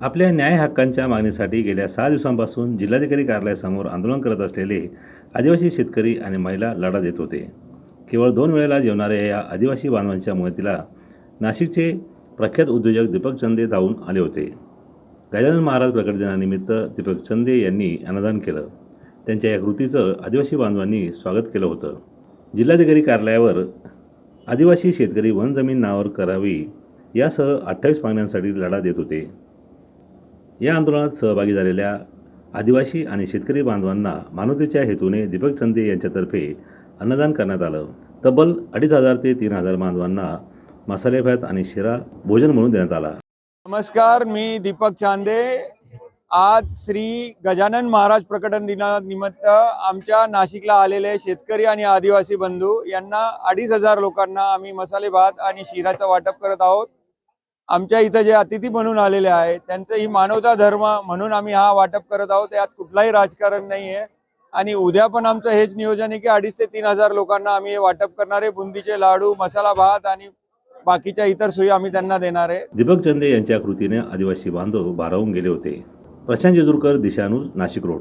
आपल्या न्याय हक्कांच्या मागणीसाठी गेल्या सहा दिवसांपासून जिल्हाधिकारी कार्यालयासमोर आंदोलन करत असलेले आदिवासी शेतकरी आणि महिला लढा देत होते. केवळ दोन वेळेला जेवणाऱ्या या आदिवासी बांधवांच्या मदतीला नाशिकचे प्रख्यात उद्योजक दीपक चंदे धावून आले होते. गजानन महाराज प्रकट दिनानिमित्त दीपक चंदे यांनी अन्नदान केलं. त्यांच्या या कृतीचं आदिवासी बांधवांनी स्वागत केलं होतं. जिल्हाधिकारी कार्यालयावर आदिवासी शेतकरी वन जमीन नावावर करावी यासह अठ्ठावीस मागण्यांसाठी लढा देत होते. या आंदोलनात सहभागी झालेल्या आदिवासी आणि शेतकरी बांधवांना मानवतेच्या हेतूने दीपक चंदे यांच्यातर्फे अन्नदान करण्यात आलं. तब्बल अडीच हजार ते तीन हजार बांधवांना मसाले भात आणि शिरा भोजन म्हणून देण्यात आला. नमस्कार मी दीपक चांदे. आज श्री गजानन महाराज प्रकटन दिनानिमित्त आमच्या नाशिकला आलेले शेतकरी आणि आदिवासी बंधू यांना अडीच हजार लोकांना आम्ही मसाले भात आणि शिराचं वाटप करत आहोत. आमच्या इथं जे अतिथी म्हणून आलेले आहेत त्यांचं ही मानवता धर्म म्हणून आम्ही हा वाटप करत आहोत. यात कुठलाही राजकारण नाही आहे आणि उद्या पण आमचं हेच नियोजन आहे की अडीच ते तीन हजार लोकांना आम्ही हे वाटप करणारे बुंदीचे लाडू मसाला भात आणि बाकीच्या इतर सोयी आम्ही त्यांना देणार आहे. दीपक चंदे यांच्या कृतीने आदिवासी बांधव भारावून गेले होते. प्रशांत जेजूरकर दिशानूज नाशिक रोड.